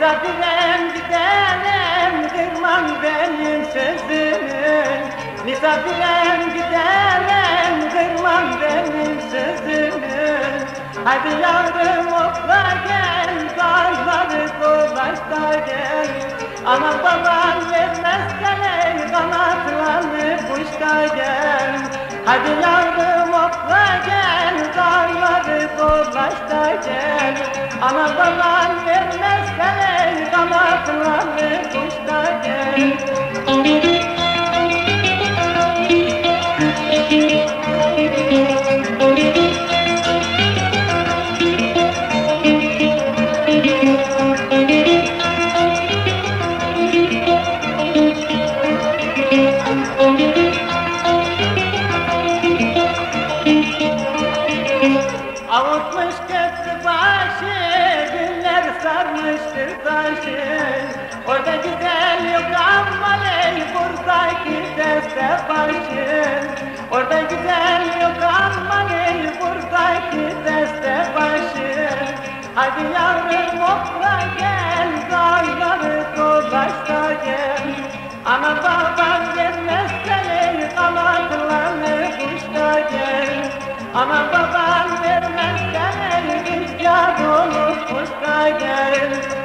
Misafirem gidelim kırmam benim sözümü. Misafirem gidelim kırmam benim sözümü. Hadi yavrum okla gel dağları dolaş gel. Ana baban vermez gele kanatlanı kuşta gel. Hadi yavrum okla gel dağları dolaş gel. Ana baban vermez gel Avutmuş köprü başı, sarmıştır taşı Orada güzel yok ama ey buradaki deste başı. Orada güzel yok ama ey buradaki deste başı. Hadi yavrum okla gel, dağları dolaş da gel. Ana baban gelmezse ey kanatlanı kuşta gel. Ana baban again.